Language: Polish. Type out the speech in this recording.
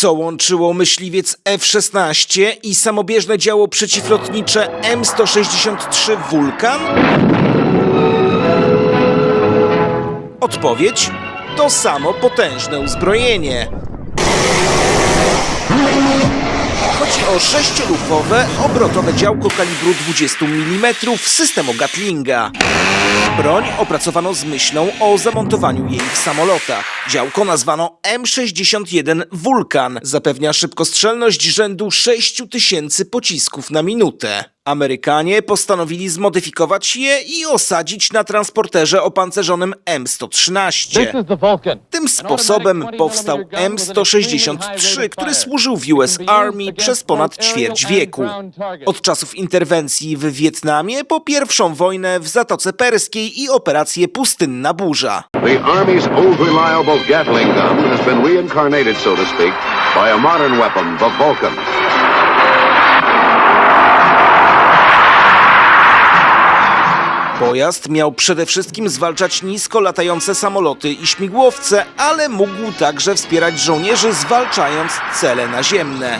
Co łączyło myśliwiec F-16 i samobieżne działo przeciwlotnicze M163 Wulkan? Odpowiedź to samo potężne uzbrojenie. Chodzi o sześciolufowe, obrotowe działko kalibru 20 mm systemu Gatlinga. Broń opracowano z myślą o zamontowaniu jej w samolotach. Działko nazwano M61 Vulcan. Zapewnia szybkostrzelność rzędu 6000 pocisków na minutę. Amerykanie postanowili zmodyfikować je i osadzić na transporterze opancerzonym M113. This is the Vulcan. Tym sposobem powstał M163, który służył w US Army przez ponad ćwierć wieku. Od czasów interwencji w Wietnamie po pierwszą wojnę w Zatoce Perskiej i operację Pustynna Burza. The Army's old reliable Gatling gun has been reincarnated, so to speak, by a modern weapon, the Vulcan. Pojazd miał przede wszystkim zwalczać nisko latające samoloty i śmigłowce, ale mógł także wspierać żołnierzy zwalczając cele naziemne.